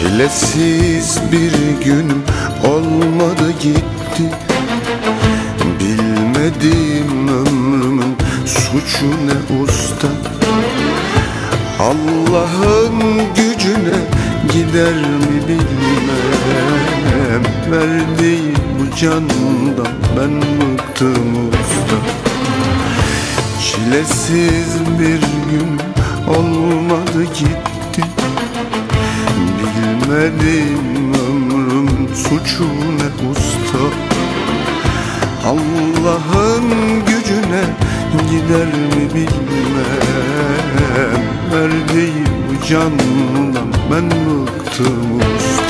Çilesiz bir gün olmadı gitti. Bilmediğim ömrümün suçu ne usta. Allah'ın gücüne gider mi bilmem. Verdiği bu candan ben bıktım usta. Çilesiz bir gün olmadı gitti Bilmedim ömrüm suçu ne usta? Allah'ın gücüne gider mi bilmem. Verdiği bu candan ben bıktım usta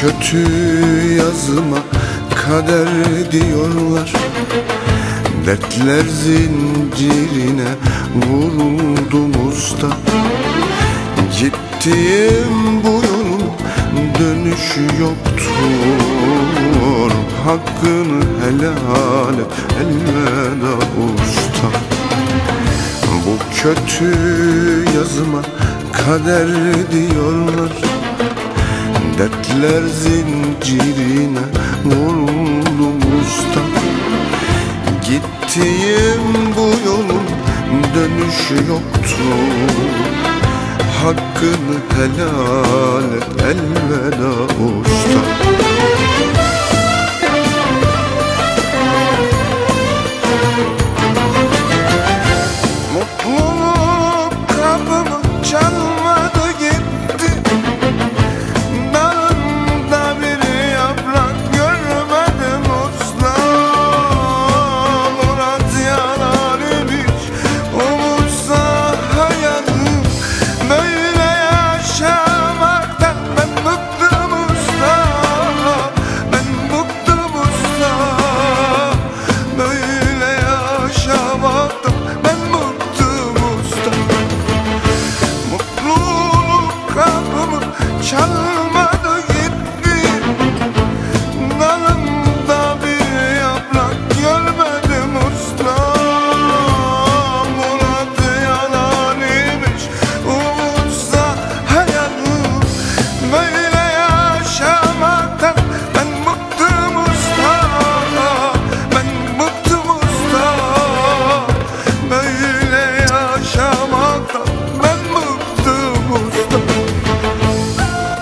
kötü yazıma kader diyorlar. Dertler zincirine vuruldum usta. Gittiğim bu yolun dönüşü yoktur. Hakkını helal et elveda usta. Bu kötü yazıma kader diyorlar Dertler zincirine vuruldum usta Gittiğim bu yolun dönüşü yoktu. Hakkını helal et elveda usta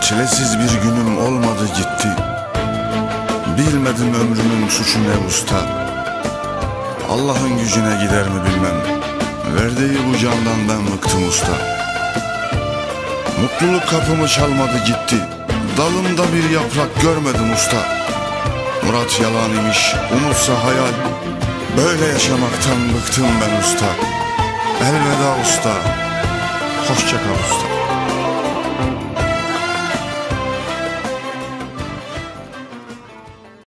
Çilesiz bir günüm olmadı gitti. Bilmedim ömrümün suçu ne usta. Allah'ın gücüne gider mi bilmem. Verdiği bu candan ben bıktım usta. Mutluluk kapımı çalmadı gitti. Dalımda bir yaprak görmedim usta. Murat yalan imiş, umutsa hayal. Böyle yaşamaktan bıktım ben usta. Elveda usta. Hoşça kal usta